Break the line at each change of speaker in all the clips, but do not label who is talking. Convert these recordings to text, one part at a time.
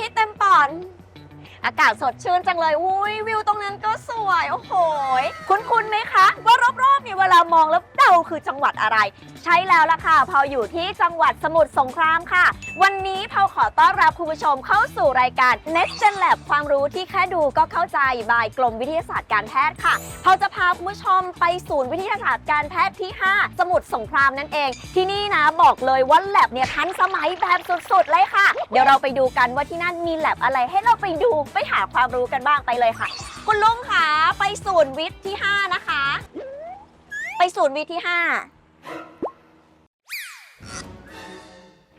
ให้เต็มปอด อากาศสดชื่นจังเลยอุ้ยวิวตรงนั้นก็สวย โอ้โห คุ้นๆไหมคะ ว่ารอบๆเนี่ยเวลามองแล้วเดาคือจังหวัดอะไร ใช่แล้วล่ะค่ะพาอยู่ที่จังหวัดสมุทรสงครามค่ะ วันนี้พาขอต้อนรับคุณผู้ชมเข้าสู่รายการ Next Gen Lab ความรู้ที่แค่ดูก็เข้าใจบายกรมวิทยาศาสตร์การแพทย์ค่ะเราจะพาคุณผู้ชมไปศูนย์วิทยาศาสตร์การแพทย์ที่ 5 สมุทรสงครามนั่นเอง ที่นี่นะบอกเลยว่าแลบเนี่ยทันสมัยแบบสุดๆเลยค่ะ เดี๋ยวเราไปดูกันว่าที่นั่นมีแลบอะไรให้เราไปดูไปหาความรู้กันบ้างไปเลยค่ะ คุณลุงคะไปศูนย์วิทย์ที่ 5 นะคะ ไปศูนย์วิทย์ที่ 5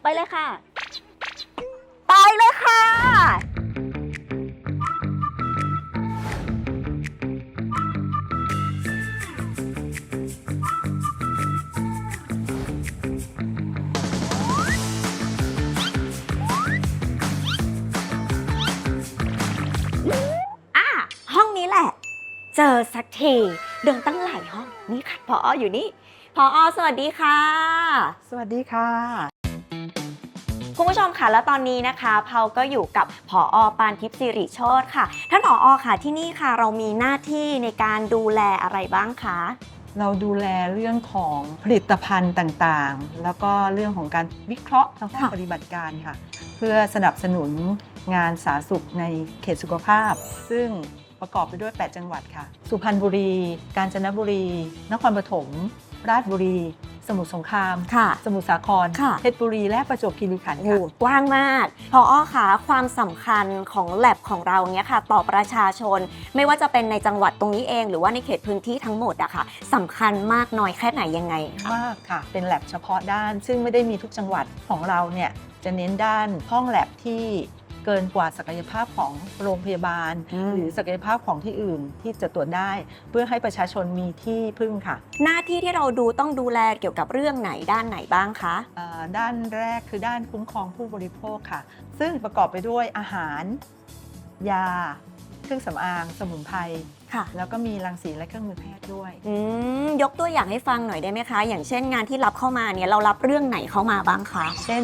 ไปเลยค่ะ ไปเลยค่ะ อะ ห้องนี้แหละ เจอสักที เดินตั้งหลายห้อง นี่ค่ะพอออยู่นี่พออสวัสดีค่ะ
สวัสดีค่ะ
คุณผู้ชมค่ะแล้วตอนนี้นะคะเผาก็อยู่กับผออปานทิพย์สิริโชตค่ะ ท่านผออค่ะที่นี่ค่ะเรามีหน้าที่ในการดูแลอะไรบ้างคะ
เราดูแลเรื่องของผลิตภัณฑ์ต่างๆ แล้วก็เรื่องของการวิเคราะห์ทางภาค
ค่ะ
ปฏิบัติการค่ะ เพื่อสนับสนุนงานสาธารณสุขในเขตสุขภาพ ซึ่งประกอบไปด้วย 8 จังหวัดค่ะ สุพรรณบุรี กาญจนบุรี นครปฐม ราชบุรี สมุทรสงคราม
ค่ะ
สมุทรสาคร
ค่ะ
เพชรบุรีและประจวบคีรีขันธ์
โอ้
ค่ะ
โหกว้างมาก พออค่ะความสำคัญของแลบของเราเนี้ยค่ะ ต่อประชาชน ไม่ว่าจะเป็นในจังหวัดตรงนี้เอง หรือว่าในเขตพื้นที่ทั้งหมดอะค่ะสำคัญมากน้อยแค่ไหนยังไงคะ
มากค่ะ เป็นแลบเฉพาะด้าน ซึ่งไม่ได้มีทุกจังหวัดของเราเนี่ยจะเน้นด้านห้องแลบที่ เกินกว่าศักยภาพของโรงพยาบาล
อืม
หรือศักยภาพของที่อื่นที่จะตรวจได้ เพื่อให้ประชาชนมีที่พึ่งค่ะ
หน้าที่ที่เราดูต้องดูแลเกี่ยวกับเรื่องไหนด้านไหนบ้างคะ
เอ่อด้านแรกคือด้านคุ้มครองผู้บริโภคค่ะ ซึ่งประกอบไปด้วยอาหาร ยา เครื่องสำอาง สมุนไพร
ค่ะ
แล้วก็มีรังสีและเครื่องมือแพทย์ด้วย
อืมยกตัวอย่างให้ฟังหน่อยได้ไหมคะ อย่างเช่นงานที่รับเข้ามาเนี่ยเรารับเรื่องไหนเข้ามาบ้างคะ
เช่น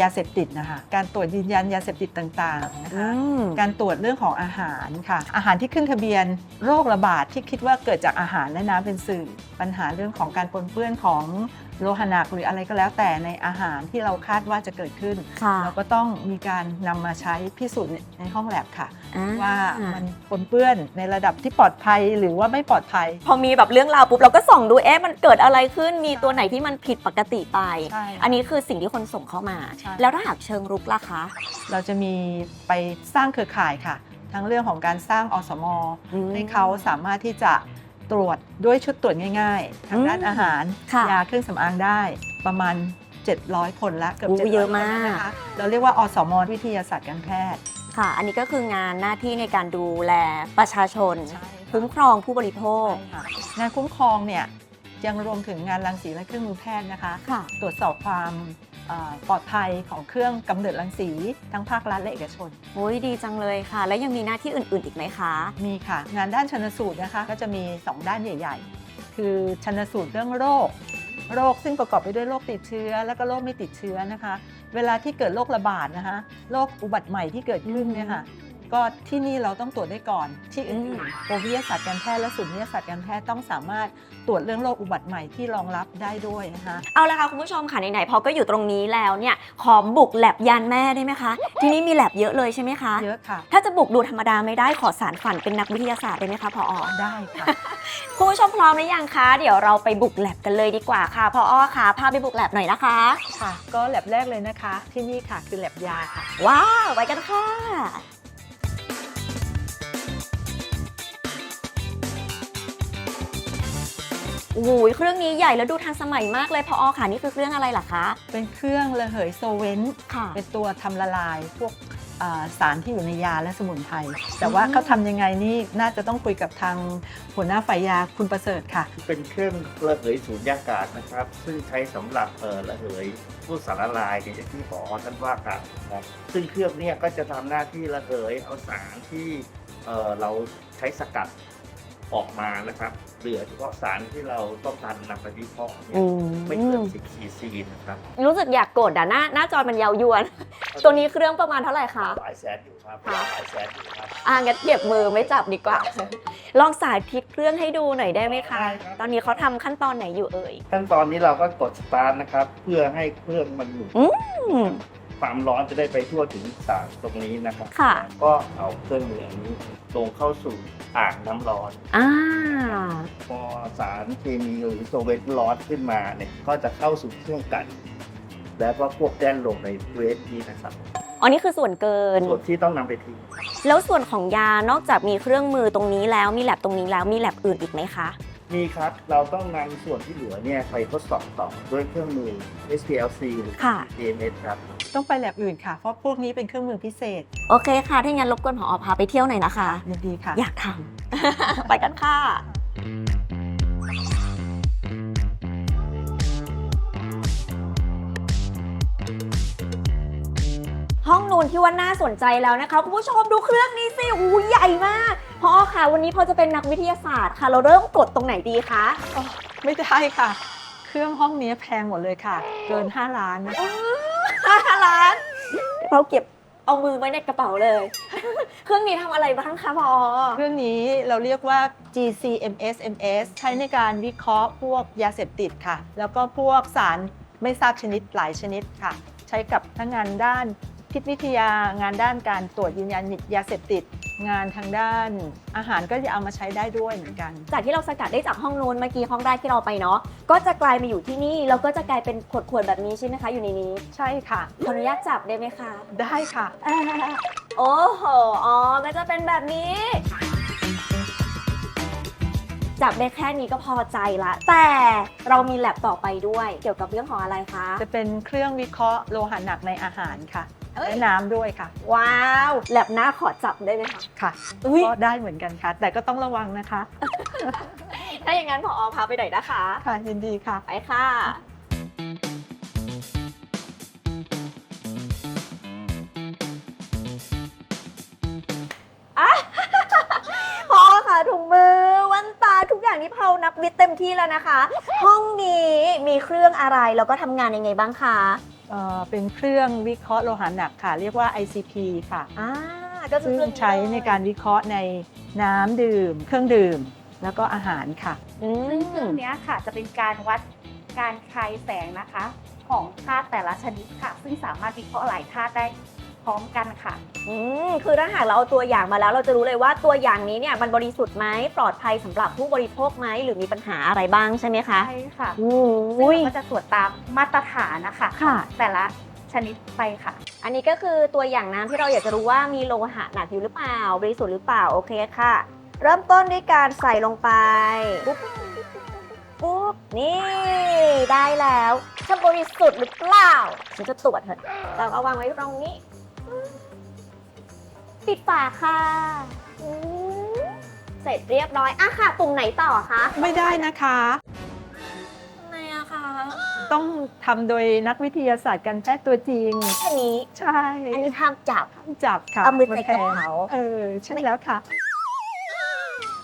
ยาเสพติดนะคะ การตรวจยืนยันยาเสพติดต่างๆนะคะ
ม
การตรวจเรื่องของอาหารค่ะ อาหารที่ขึ้นทะเบียนโรคระบาดที่คิดว่าเกิดจากอาหารและน้ำเป็นสื่อ ปัญหาเรื่องของการปนเปื้อนของ โลหะหนักหรืออะไรก็แล้วแต่ในอาหารที่เราคาดว่าจะเกิดขึ้น
ค่ะ
เราก็ต้องมีการนำมาใช้พิสูจน์ในห้องแลบค่ะ
อ่
ว่ามันปนเปื้อนในระดับที่ปลอดภัยหรือว่าไม่ปลอดภัย
พอมีแบบเรื่องราวปุ๊บเราก็ส่องดูเอ๊ะมันเกิดอะไรขึ้นมีตัวไหนที่มันผิดปกติไป
ใช่
อันนี้คือสิ่งที่คนส่งเข้ามา
ใช่
แล้วถ้าหากเชิงรุกล่ะคะ
เราจะมีไปสร้างเครือข่ายค่ะ ทั้งเรื่องของการสร้างอสม
อืม
ให้เขาสามารถที่จะ ตรวจด้วยชุดตรวจง่ายๆทางด้าน
อืม
อาหาร
ค่ะ
ยาเครื่องสำอางได้ประมาณ 700 คนละเกือบ
โอ้
700
เยอะ
คนแล้ว
มาก
นะคะเราเรียกว่าอสมวิทยาศาสตร์การแพทย์
ค่ะ อันนี้ก็คืองานหน้าที่ในการดูแลประชาชน
ใช่
คุ้มครองผู้บริโภค
ใช่ค่ะงานคุ้มครองเนี่ยยังรวมถึงงานรังสีและเครื่องมือแพทย์นะคะ
ค่ะ
ตรวจสอบความเอ่อ ปลอดภัยของเครื่องกำเนิดรังสีทั้งภาครัฐและเอกชน
โอ้ยดีจังเลยค่ะ แล้วยังมีหน้าที่อื่น ๆ อีกไหมคะ
มีค่ะ งานด้านชนสูตรนะคะก็จะมี 2 ด้านใหญ่ ๆ คือชนสูตรเรื่องโรค โรคซึ่งประกอบไปด้วยโรคติดเชื้อ และก็โรคไม่ติดเชื้อนะคะ เวลาที่เกิดโรคระบาดนะคะโรคอุบัติใหม่ที่เกิดขึ้นเนี่ยค่ะ ก็ที่นี่เราต้องตรวจได้ก่อนที่อื่นๆกรมวิทยาศาสตร์การแพทย์และศูนย์วิทยาศาสตร์การแพทย์ต้องสามารถตรวจเรื่องโรคอุบัติใหม่ที่รองรับได้ด้วยนะคะ
เอาละค่ะคุณผู้ชมค่ะไหนๆพอก็อยู่ตรงนี้แล้วเนี่ยขอบุกแลบยานแม่ได้ไหมคะที่นี่มีแลบเยอะเลยใช่ไหมคะ
เยอะค่ะ
ถ้าจะบุกดูธรรมดาไม่ได้ขอสารฝันเป็นนักวิทยาศาสตร์ได้ไหมคะพออ
ได้ค่ะ
คุณผู้ชมพร้อมหรือยังคะ เดี๋ยวเราไปบุกแลบกันเลยดีกว่าค่ะพออค่ะพาไปบุกแลบหน่อยนะคะ
ค่ะ ก็แลบแรกเลยนะคะ ที่นี่ค่ะคือแลบยาค่ะ
ว้าวไปกันค่ะ โอ้ยเครื่องนี้ใหญ่แล้วดูทันสมัยมากเลยพออค่ะนี่คือเครื่องอะไรล่ะคะ
เป็นเครื่องระเหยโซเวน
ค่ะ
เป็นตัวทำละลายพวกอ่าสารที่อยู่ในยาและสมุนไพรแต่ว่าเขาทำยังไงนี่น่าจะต้องคุยกับทางหัวหน้าฝ่ายยาคุณประเสริฐค่ะ
เป็นเครื่องระเหยสูญญากาศนะครับ ซึ่งใช้สำหรับเอ่อระเหยพวกสารละลายเนี่ยอย่างที่ผอท่านว่ากันนะครับซึ่งเครื่องเนี้ก็จะทำหน้าที่ระเหยเอาสารที่เอ่อเราใช้สกัด ออกมานะครับ เหลือเฉพาะสารที่เราต้องการนำไปวิเคราะห์เนี่ยไม่เกิน10ซีซีนะครับ
รู้สึกอยากกดอะหน้าหน้าจอมันเยาวยวน ตัวนี้เครื่องประมาณเท่าไหร่คะ
หลายแสนอยู่คครับ
ค่ะ
หลายแสนอยู่ครับ
อะงั้นเก็บมือไม่จับดีกว่า ลองสาธิตเครื่องให้ดูหน่อยได้ไหมคะ
ได้ครับ
ตอนนี้เขาทำขั้นตอนไหนอยู่เอ่ย
ขั้นตอนนี้เราก็กดสตาร์ทนะครับ เพื่อให้เครื่องมันหมุน
อืม
ความร้อนจะได้ไปทั่วถึงสารตรงนี้นะครับ
ค่ะ
ก็เอาเครื่องมืออันนี้ลงเข้าสู่อ่างน้ำร้อน
อ่า
พอสารเคมีหรือตัวเวทร้อนขึ้นมาเนี่ยก็จะเข้าสู่เครื่องกัน แล้วก็พวกแดนลงในเวทนี้นะครับ
อ๋อนี่คือส่วนเกิน
ส่วนที่ต้องนำไปทิ้ง
แล้วส่วนของยานอกจากมีเครื่องมือตรงนี้แล้วมีแลบตรงนี้แล้วมีแลบอื่นอีกไหมคะ
มีครับ เราต้องนำส่วนที่เหลือเนี่ยไปทดสอบต่อด้วยเครื่องมือ SPLC หรือ
ค่ะ
EMS ครับ
ต้องไปแลบอื่นค่ะ เพราะพวกนี้เป็นเครื่องมือพิเศษ
โอเคค่ะ ถ้างั้นรบกวนผอพาไปเที่ยวหน่อยนะคะ
ยินดีค่ะ
อยากทำ ไปกันค่ะ ห้องนูนที่ว่าน่าสนใจแล้วนะคะ คุณผู้ชมดูเครื่องนี้สิอู้ใหญ่มาก พอค่ะ วันนี้พอจะเป็นนักวิทยาศาสตร์ค่ะ เราเริ่มกดตรงไหนดีคะ
ไม่ได้ค่ะ เครื่องห้องนี้แพงหมดเลยค่ะ เกิน 5 ล้านนะ
ห้าล้านเราเก็บเอามือไว้ในกระเป๋าเลย เครื่องนี้ทำอะไรบ้างคะพอ
เครื่องนี้เราเรียกว่า GCMSMS ใช้ในการวิเคราะห์พวกยาเสพติดค่ะ แล้วก็พวกสารไม่ทราบชนิดหลายชนิดค่ะ ใช้กับทั้งงานด้าน พิษวิทยางานด้านการตรวจยืนยันยาเสพติด งานทางด้านอาหารก็จะเอามาใช้ได้ด้วยเหมือนกัน
จากที่เราสกัดได้จากห้องนู้นเมื่อกี้ห้องแรกที่เราไปเนาะก็จะกลายมาอยู่ที่นี่แล้วก็จะกลายเป็นขวดๆแบบนี้ใช่ไหมคะ อยู่ในนี้
ใช่ค่ะ
ขออนุญาตจับได้ไหมคะ
ได้ค่ะ
อ่าโอ้โหอ๋อก็จะเป็นแบบนี้ จับได้แค่นี้ก็พอใจละ แต่เรามีแลบต่อไปด้วย เกี่ยวกับเรื่องของอะไรคะ
จะเป็นเครื่องวิเคราะห์โลหะหนักในอาหารค่ะ
เอ้ย
และน้ำด้วยค่ะ
ว้าวแลบหน้าขอจับได้ไหมคะ
ค่ะ
อุ้ย
ก็ได้เหมือนกันค่ะ แต่ก็ต้องระวังนะคะ
ถ้าอย่างนั้นพอพาไปหน่อยนะคะ
ค่ะยินดีค่ะ
ไปค่ะ อะ พอค่ะถุงมือแวันตาทุกอย่างนี่เพานักวิทย์เต็มที่แล้วนะคะ ห้องนี้มีเครื่องอะไรแล้วก็ทำงานยังไงบ้างคะ
เอ่อเป็นเครื่องวิเคราะห์โลหะหนักค่ะ เรียกว่า ICP ค่ะ
อ่าก็คือ
ซึ่ง
เครื่อง
ใช้ในการวิเคราะห์ในน้ำดื่ม เครื่องดื่ม แล้วก็อาหารค่ะ
อื
ซึ่งเครื่อ
ม
งเนี้ยค่ะจะเป็นการวัดการคลายแสงนะคะ ของธาตุแต่ละชนิดค่ะ ซึ่งสามารถวิเคราะห์หลายธาตุได้พ ร้อมกันค่ะ
อืมคือถ้าหากเราเอาตัวอย่างมาแล้ว เราจะรู้เลยว่าตัวอย่างนี้เนี่ยมันบริสุทธิ์ไหมปลอดภัยสำหรับผู้บริโภคไหมหรือมีปัญหาอะไรบ้างใช่ไหมคะ
ใช่ค่ะ
โอ้
ซึ่ง
ย
เราก็จะตรวจตามมาตรฐานนะคะ
ค่ะ
แต่ละชนิดไปค่ะ
อันนี้ก็คือตัวอย่างน้ำที่เราอยากจะรู้ว่ามีโลหะหนักอยู่หรือเปล่า บริสุทธิ์หรือเปล่าโอเคค่ะ เริ่มต้นด้วยการใส่ลงไปปุ๊บปุ๊บนี่ได้แล้วจะบริสุทธิ์หรือเปล่าฉันจะตรวจเถอะเราเอาวางไว้ตรงนี้ ปิดฝาค่ะอืมเสร็จเรียบร้อยอะค่ะ ปุ่มไหนต่อคะ
ไม่ได้นะคะ
ทำไมอะคะ
ต้องทำโดยนักวิทยาศาสตร์การแพทย์ตัวจริง
แค่นี้
ใช่
อันนี้ห้ามจับ
จับค่ะ
เอามือใส่
นแพ
กระ
ง
เป๋า
เออ ใช่แล้วค่ะ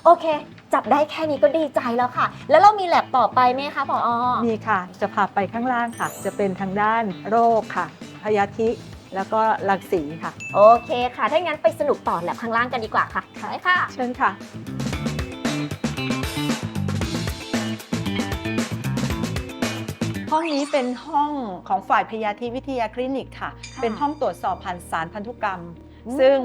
โอเค จับได้แค่นี้ก็ดีใจแล้วค่ะ แล้วเรามีแลบต่อไปไหมคะผอ
มีค่ะ จะพาไปข้างล่างค่ะ จะเป็นทางด้านโรคค่ะ พยาธิ แล้วก็รังสีค่ะ
โอเคค่ะ ถ้างั้นไปสนุกต่อแลบข้างล่างกันดีกว่าค่ะไปค่ะ
เชิญค่ะ ห้องนี้เป็นห้องของฝ่ายพยาธิวิทยาคลินิกค่ะ
ค่ะ
เป็นห้องตรวจสอบผ่านสารพันธุกรรม
อืม
ซึ่ง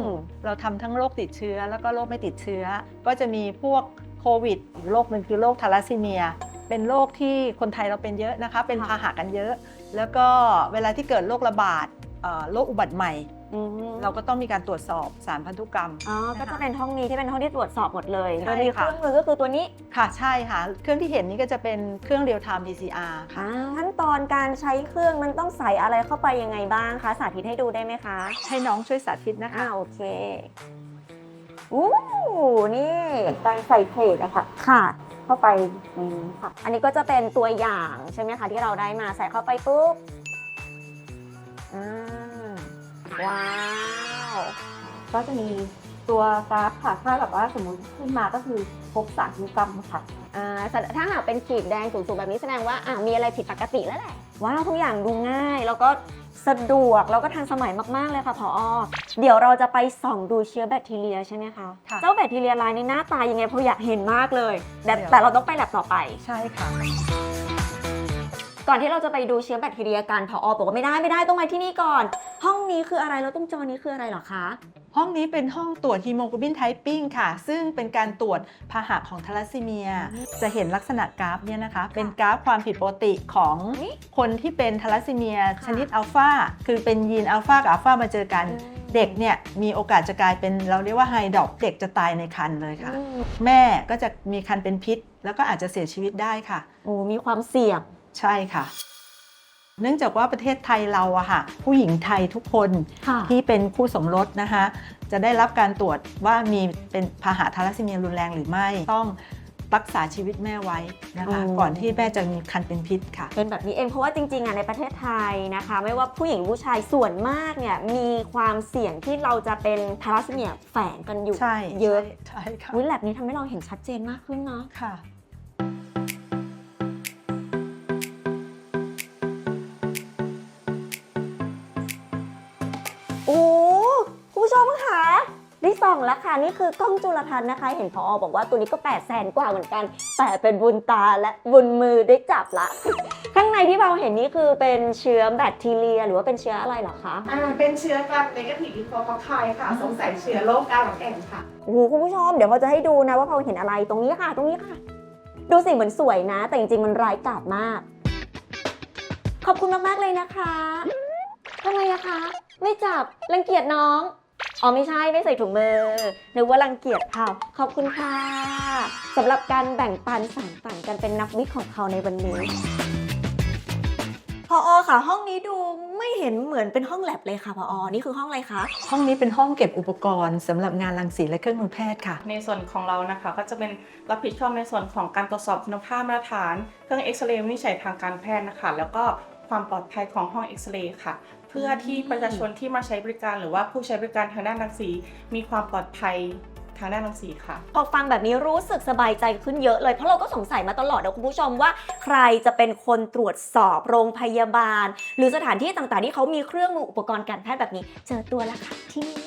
เราทำทั้งโรคติดเชื้อ แล้วก็โรคไม่ติดเชื้อ ก็จะมีพวกโควิดอีกโรคหนึ่งคือโรคทาลัสซีเมีย เป็นโรคที่คนไทยเราเป็นเยอะนะคะ เป็นพาหะกันเยอะ แล้วก็เวลาที่เกิดโรคระบาด เอ่อโรคอุบัติใหม่
อืม
เราก็ต้องมีการตรวจสอบสารพันธุกรรม
อ๋อก็จะเป็นห้องนี้ที่เป็นห้องที่ตรวจสอบหมดเลย
ใช่
โดยมีเค
ค่ะ
รื่องมือก็คือตัวนี้
ค่ะใช่ค่ะ เครื่องที่เห็นนี่ก็จะเป็นเครื่องเรียลไทม์ PCR ค่ะ
อ่าขั้นตอนการใช้เครื่องมันต้องใส่อะไรเข้าไปยังไงบ้างคะสาธิตให้ดูได้ไหมคะ
ให้น้องช่วยสาธิตนะคะ
อ่าโอเคอู้นี่การใส่เพลทอะค่ะ ค่ะ เข้าไปอืมค่ะ อันนี้ก็จะเป็นตัวอย่างใช่ไหมคะที่เราได้มาใส่เข้าไปปุ๊บ อ่าว้าว
ก็จะมีตัวกราฟค่ะ ถ้าแบบว่าสมมติขึ้นมาก็คือพบสารพันธุกรรมค่ะ
อ่าแสดถ้าหากเป็นขีดแดงสูงๆแบบนี้แสดงว่าอ่ามีอะไรผิดปกติแล้วแหละ ว้าวทุกอย่างดูง่าย แล้วก็สะดวกแล้วก็ทันสมัยมากๆเลยค่ะพอเดี๋ยวเราจะไปส่องดูเชื้อแบคทีเรียใช่ไหมคะ
ค่ะ
เจ้าแบคทีเรียลายในหน้าตายังไงเพราะอยากเห็นมากเลยแต่
เดี๋ยว
แต่เราต้องไปแลบต่อไป
ใช่ค่ะ
ก่อนที่เราจะไปดูเชื้อแบคทีเรียกันพอบอกว่าไม่ได้ไม่ได้ต้องมาที่นี่ก่อน ห้องนี้คืออะไรแล้วตรงจอนี้คืออะไรเหรอคะ
ห้องนี้เป็นห้องตรวจฮีโมโกลบินไทปิ้งค่ะ ซึ่งเป็นการตรวจพาหะของทาลัสซีเมีย จะเห็นลักษณะกราฟเนี่ยนะคะ เป็นกราฟความผิดปกติของ
อุ๊ย
คนที่เป็นทาลัสซีเมีย
ค่ะ
ชนิดอัลฟาคือเป็นยีนอัลฟากับอัลฟามาเจอกันเด็กเนี่ยมีโอกาสจะกลายเป็นเราเรียกว่าไฮดอกเด็กจะตายในครรภ์เลยค่ะ
อืม
แม่ก็จะมีคันเป็นพิษ แล้วก็อาจจะเสียชีวิตได้ค่ะ
โอ้มีความเสี่ยง
ใช่ค่ะ เนื่องจากว่าประเทศไทยเราอะค่ะ ผู้หญิงไทยทุกคน
ค่ะ
ที่เป็นคู่สมรสนะคะ จะได้รับการตรวจว่ามีเป็นพาหะทาลัสซีเมียรุนแรงหรือไม่ต้องรักษาชีวิตแม่ไว้นะคะ
อืม
ก่อนที่แม่จะมีคันเป็นพิษค่ะ
เป็นแบบนี้เองเพราะว่าจริงๆอะในประเทศไทยนะคะ ไม่ว่าผู้หญิงผู้ชายส่วนมากเนี่ยมีความเสี่ยงที่เราจะเป็นทารัสซีเมียแฝงกันอยู่
ใช่
เยอะ
ใช่ค่ะ
วิแลบนี้ทำให้เราเห็นชัดเจนมากขึ้นเนาะ
ค่ะ
ส่องแล้วค่ะ นี่คือกล้องจุลทรรศน์นะคะ เห็นพอบอกว่าตัวนี้ก็8ปดแสนกว่าเหมือนกัน แต่เป็นบุญตาและบุญมือได้จับละ ข้างในที่เราเห็นนี่คือเป็นเชื้อแบคทีเรีย หรือว่าเป็นเชื้ออะไรเหรอคะ
อ่าเป็นเชื้อกรามเนกาทีฟอินโฟคอคายค่ะ สงสัยเชื้อโรคกาหลังแอ่นค่ะ
โอ้โหคุณผู้ชมเดี๋ยวเราจะให้ดูนะว่าเราเห็นอะไรตรงนี้ค่ะ ตรงนี้ค่ะ ดูสิเหมือนสวยนะ แต่จริงๆมันร้ายกาจมาก ขอบคุณมากๆเลยนะคะทำไมอะคะ ไม่จับรังเกียจน้อง อ๋อไม่ใช่ไม่ใส่ถุงมือนึกว่ารังเกียจเขาขอบคุณค่ะสำหรับการแบ่งปันสานฝันกันเป็นนักวิทย์ของเขาในวันนี้พออค่ะ ห้องนี้ดูไม่เห็นเหมือนเป็นห้องแลบเลยค่ะพออนี่คือห้องอะไรคะ
ห้องนี้เป็นห้องเก็บอุปกรณ์สำหรับงานรังสีและเครื่องมือแพทย์ค่ะ
ในส่วนของเรานะคะ ก็จะเป็นรับผิดชอบในส่วนของการตรวจสอบคุณภาพมาตรฐาน เครื่องเอ็กซเรย์วินิจฉัยทางการแพทย์นะคะ แล้วก็ความปลอดภัยของห้องเอ็กซเรย์ค่ะเพื่อที่ประชาชนที่มาใช้บริการ หรือว่าผู้ใช้บริการทางด้านรังสี มีความปลอดภัยทางด้านรังสีค่ะ
พอฟังแบบนี้รู้สึกสบายใจขึ้นเยอะเลย เพราะเราก็สงสัยมาตลอดนะคุณผู้ชมว่า ใครจะเป็นคนตรวจสอบโรงพยาบาล หรือสถานที่ต่างๆ ที่เขามีเครื่องมืออุปกรณ์การแพทย์แบบนี้ เจอตัวแล้วค่ะที่นี่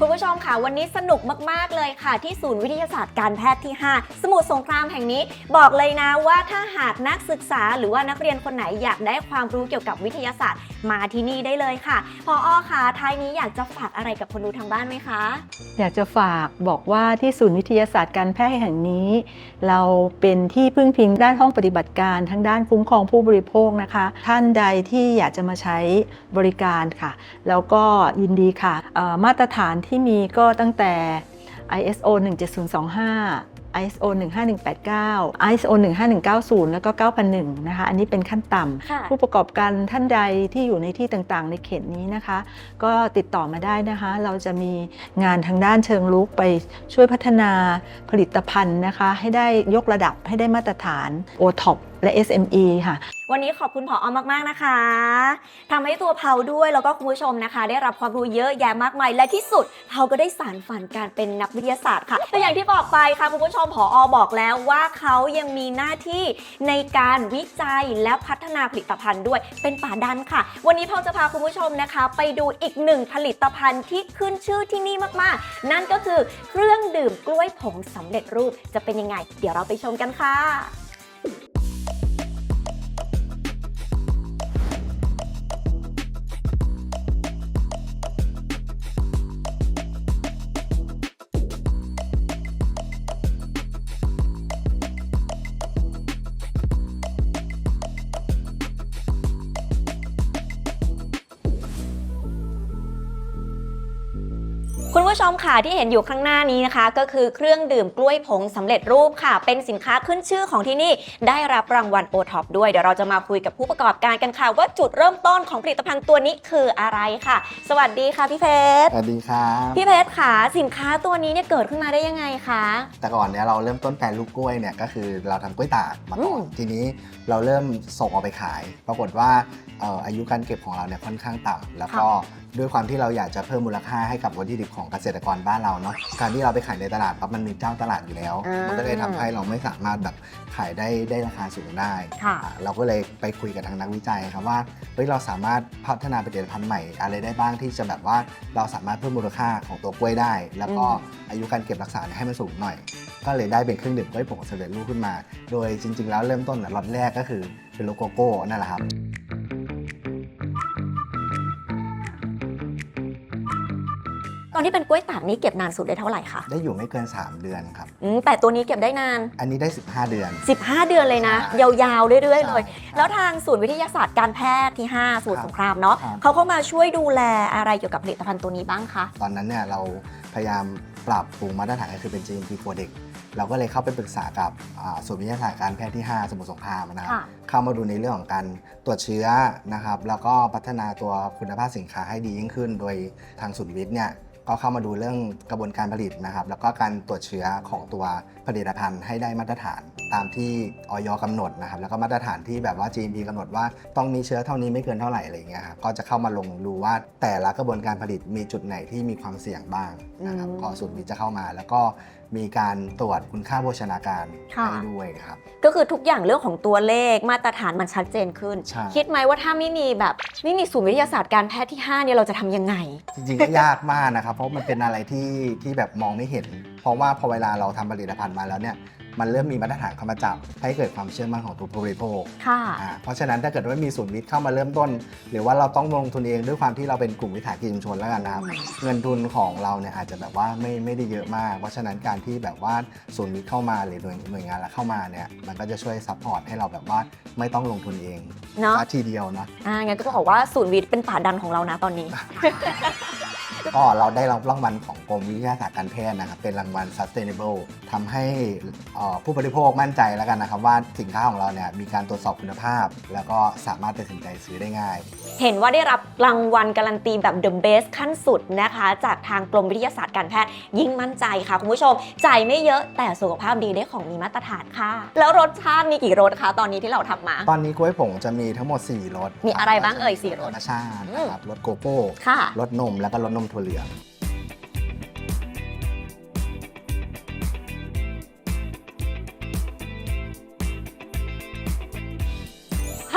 คุณผู้ชมค่ะวันนี้สนุกมาก ๆ เลยค่ะ ที่ศูนย์วิทยาศาสตร์การแพทย์ที่ 5 สมุทรสงครามแห่งนี้ บอกเลยนะว่าถ้าหากนักศึกษาหรือว่านักเรียนคนไหนอยากได้ความรู้เกี่ยวกับวิทยาศาสตร์มาที่นี่ได้เลยค่ะพออค่ะท้ายนี้อยากจะฝากอะไรกับคนดูทางบ้านไหมคะ
อยากจะฝากบอกว่าที่ศูนย์วิทยาศาสตร์การแพทย์แห่งนี้ เราเป็นที่พึ่งพิงด้านห้องปฏิบัติการทั้งด้านคุ้มครองผู้บริโภคนะคะ ท่านใดที่อยากจะมาใช้บริการค่ะ แล้วก็ยินดีค่ะมาตรฐานที่มีก็ตั้งแต่ ISO 17025 ISO 15189 ISO 15190 แล้วก็ 9001 นะคะ อันนี้เป็นขั้นต่ำ
ค่ะ
ผู้ประกอบการท่านใดที่อยู่ในที่ต่างๆ ในเขตนี้นะคะ ก็ติดต่อมาได้นะคะ เราจะมีงานทางด้านเชิงลุกไปช่วยพัฒนาผลิตภัณฑ์นะคะ ให้ได้ยกระดับให้ได้มาตรฐาน OTOP และ SME ค่ะ
วันนี้ขอบคุณผออมาก ๆ นะคะทำให้ตัวเผาด้วยแล้วก็คุณผู้ชมนะคะ ได้รับความรู้เยอะแยะมากมาย และที่สุดเผาก็ได้สารฝันการเป็นนักวิทยาศาสตร์ค่ะแต่อย่างที่บอกไปค่ะคุณผู้ชมผออบอกแล้วว่าเขายังมีหน้าที่ในการวิจัยและพัฒนาผลิตภัณฑ์ด้วยเป็นป่าดันค่ะ วันนี้เผาจะพาคุณผู้ชมนะคะ ไปดูอีกหนึ่งผลิตภัณฑ์ที่ขึ้นชื่อที่นี่มากๆ นั่นก็คือเครื่องดื่มกล้วยผงสำเร็จรูปจะเป็นยังไง เดี๋ยวเราไปชมกันค่ะ ผู้ชมค่ะที่เห็นอยู่ข้างหน้านี้นะคะ ก็คือเครื่องดื่มกล้วยผงสำเร็จรูปค่ะ เป็นสินค้าขึ้นชื่อของที่นี่ได้รับรางวัลโอท็อปด้วยเดี๋ยวเราจะมาคุยกับผู้ประกอบการกันค่ะ ว่าจุดเริ่มต้นของผลิตภัณฑ์ตัวนี้คืออะไรค่ะ สวัสดีค่ะพี่เพชร
สวัสดีครับ
พี่เพชรค่ะสินค้าตัวนี้เนี่ยเกิดขึ้นมาได้ยังไงคะ
แต่ก่อนเนี่ยเราเริ่มต้นแปลรูปกล้วยเนี่ยก็คือเราทำกล้วยตากมาก่อน
อืม
ทีนี้เราเริ่มส่งออกไปขาย ปรากฏว่าเอ่ออายุการเก็บของเราเนี่ยค่อนข้างต่ำแล้วก็ด้วยความที่เราอยากจะเพิ่มมูลค่าให้กับวัตถุดิบของเกษษตรกรบ้านเราเนาะการที่เราไปขายในตลาดปั๊บมันมีเจ้าตลาดอยู่แล้ว
อ่ามั
มันก็เลยทำให้เราไม่สามารถแบบขายได้ได้ราคาสูงได้
ค่ะ
อ่าเราก็เลยไปคุยกับทางนักวิจัยครับว่าเฮ้ยเราสามารถพัฒนาผลิตภัณฑ์ใหม่อะไรได้บ้างที่จะแบบว่าเราสามารถเพิ่มมูลค่าของตัวกล้วยได้ แล้วก็อายุการเก็บรักษาเนี่ยให้มันสูงหน่อย ก็เลยได้เป็นเครื่องดื่มกล้วยผงสำเร็จรูปขึ้นมา โดยจริง ๆ แล้วเริ่มต้นน่ะล็อตแรกก็คือเป็นโลโกโก้นั่นแหละครับ
ตอนที่เป็นกล้วยตากนี้เก็บนานสุดได้เท่าไหร่คะ
ได้อยู่ไม่เกิน 3 เดือนครับ
อืมแต่ตัวนี้เก็บได้นาน
อันนี้ได้ 15 เดือน
15 เดือนเลยนะ
ใช่
ยาวๆเรื่อยๆเลย
ใช่
แล้วทางศูนย์วิทยาศาสตร์การแพทย์ที่ 5 ศูนย์
ครับ
สงครามเนาะ
ครับ
เขาเข้ามาช่วยดูแลอะไรเกี่ยวกับผลิตภัณฑ์ตัวนี้บ้างคะ
ตอนนั้นเนี่ยเราพยายามปรับปรุงมาตรฐานก็คือเป็น GMP ตัวเด็กเราก็เลยเข้าไปปรึกษากับอ่าศูนย์วิทยาศาสตร์การแพทย์ที่ 5 สมุทรสงครามนะครับ
ค่ะ
เข้ามาดูในเรื่องของการตรวจเชื้อนะครับ แล้วก็พัฒนาตัวคุณภาพสินค้าให้ดียิ่งขึ้น โดยทางศูนย์วิทย์เนี่ย ก็เข้ามาดูเรื่องกระบวนการผลิตนะครับ แล้วก็การตรวจเชื้อของตัว ผลิตภัณฑ์ให้ได้มาตรฐานตามที่ออยกำหนดนะครับแล้วก็มาตรฐานที่แบบว่า GMP กำหนดว่าต้องมีเชื้อเท่านี้ไม่เกินเท่าไหร่อะไรอย่างเงี้ยครับก็จะเข้ามาลงดูว่าแต่ละกระบวนการผลิตมีจุดไหนที่มีความเสี่ยงบ้างนะครับ
อืม
ก็ศูนย์วิทย์จะเข้ามา แล้วก็มีการตรวจคุณค่าโภชนาการ
ค่ะ
ให้ด้วยครับ
ก็คือทุกอย่างเรื่องของตัวเลขมาตรฐานมันชัดเจนขึ้น
ใช่
คิดไหมว่าถ้าไม่มีแบบไม่มีศูนย์วิทยาศาสตร์การแพทย์ที่ 5 เนี่ยเราจะทำยังไง
จริงๆก็ยากมากนะครับเพราะมันเป็นอะไรที่ที่แบบมองไม่เห็น เพราะว่าพอเวลาเราทำผลิตภัณฑ์มาแล้วเนี่ยมันเริ่มมีมาตรฐานเข้ามาจับ ให้เกิดความเชื่อมั่นของตัวผู้บริโภค
ค่ะ
อ่าเพราะฉะนั้นถ้าเกิดว่ามีศูนย์วิทย์เข้ามาเริ่มต้น หรือว่าเราต้องลงทุนเองด้วยความที่เราเป็นกลุ่มวิสาหกิจชุมชนแล้วกันนะครับ
อืม
เงินทุนของเราเนี่ยอาจจะแบบว่าไม่ไม่ได้เยอะมาก เพราะฉะนั้นการที่แบบว่าศูนย์วิทย์เข้ามาหรือหน่วยหน่วยงานละเข้ามาเนี่ยมันก็จะช่วยซัพพอร์ตให้เราแบบว่าไม่ต้องลงทุนเอง
เนาะ
ซะทีเดียวเนาะ
อ่างั้นก็ต้องบอกว่าศูนย์วิทย์เป็นป่าดันของเรานะตอนนี้
ก็เราได้รับรางวัลของกรมวิทยาศาสตร์การแพทย์นะครับ เป็นรางวัล sustainable ทำให้ผู้บริโภคมั่นใจแล้วกันนะครับ ว่าสินค้าของเราเนี่ยมีการตรวจสอบคุณภาพ แล้วก็สามารถตัดสินใจซื้อได้ง่าย
เห็นว่าได้รับรางวัลการันตีแบบ The Best ขั้นสุดนะคะ จากทางกรมวิทยาศาสตร์การแพทย์ ยิ่งมั่นใจค่ะคุณผู้ชม จ่ายไม่เยอะแต่สุขภาพดีได้ของมีมาตรฐานค่ะ แล้วรสชาติมีกี่รสคะตอนนี้ที่เราทำมา
ตอนนี้กล้วยผงจะมีทั้งหมด 4 รส
มีอะไรบ้างเอ่ยสี่รส
ธรรมชาตินะครับรสโกโก้
ค่ะ
รสนมแล้วก็รสนมถั่วเหลือง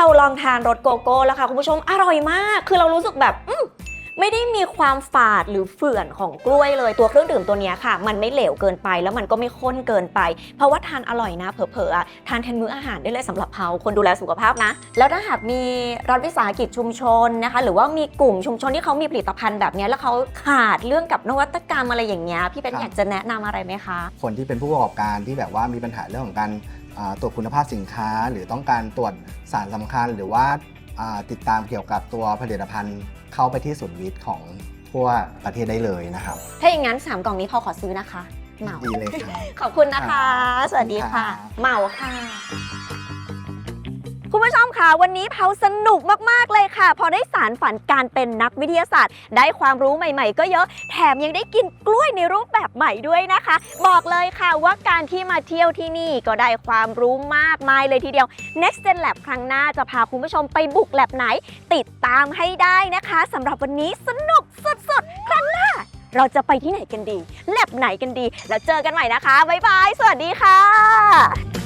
เราลองทานรสโกโก้แล้วค่ะคุณผู้ชมอร่อยมาก คือเรารู้สึกแบบอืมไม่ได้มีความฝาดหรือเฝื่อนของกล้วยเลยตัวเครื่องดื่มตัวเนี้ยค่ะ มันไม่เหลวเกินไปแล้วมันก็ไม่ข้นเกินไป เพราะว่าทานอร่อยนะเผลอๆอะทานแทนมื้ออาหารได้เลยสำหรับเขาคนดูแลสุขภาพนะ แล้วถ้าหากมีรัฐวิสาหกิจชุมชนนะคะ หรือว่ามีกลุ่มชุมชนที่เขามีผลิตภัณฑ์แบบเนี้ยแล้วเขาขาดเรื่องกับนวัตกรรมอะไรอย่างเงี้ยพี่เป็น
ครับ
อยากจะแนะนำอะไรไหมคะ
คนที่เป็นผู้ประกอบการที่แบบว่ามีปัญหาเรื่องของการอ่า ตรวจคุณภาพสินค้า หรือต้องการตรวจสารสำคัญ หรือว่าอ่าติดตามเกี่ยวกับตัวผลิตภัณฑ์เข้าไปที่ศูนย์วิทย์ของทั่วประเทศได้เลยนะครับ
ถ้าอย่างนั้นสามกล่องนี้พอขอซื้อนะคะเหมา
ดีเลยครับ
ขอบคุณนะคะ สวัสดีค่ะ
ครับ
เหมาค่ะ คุณผู้ชมค่ะวันนี้เผาสนุกมากๆเลยค่ะ พอได้สารฝันการเป็นนักวิทยาศาสตร์ ได้ความรู้ใหม่ ๆ ก็เยอะแถมยังได้กินกล้วยในรูปแบบใหม่ด้วยนะคะ บอกเลยค่ะว่าการที่มาเที่ยวที่นี่ก็ได้ความรู้มากมายเลยทีเดียว Next Gen Lab ครั้งหน้าจะพาคุณผู้ชมไปบุกแลบไหน ติดตามให้ได้นะคะสำหรับวันนี้สนุกสุดๆ ครั้งหน้า เราจะไปที่ไหนกันดีแลบไหนกันดี แล้วเจอกันใหม่นะคะบ๊ายบายสวัสดีค่ะ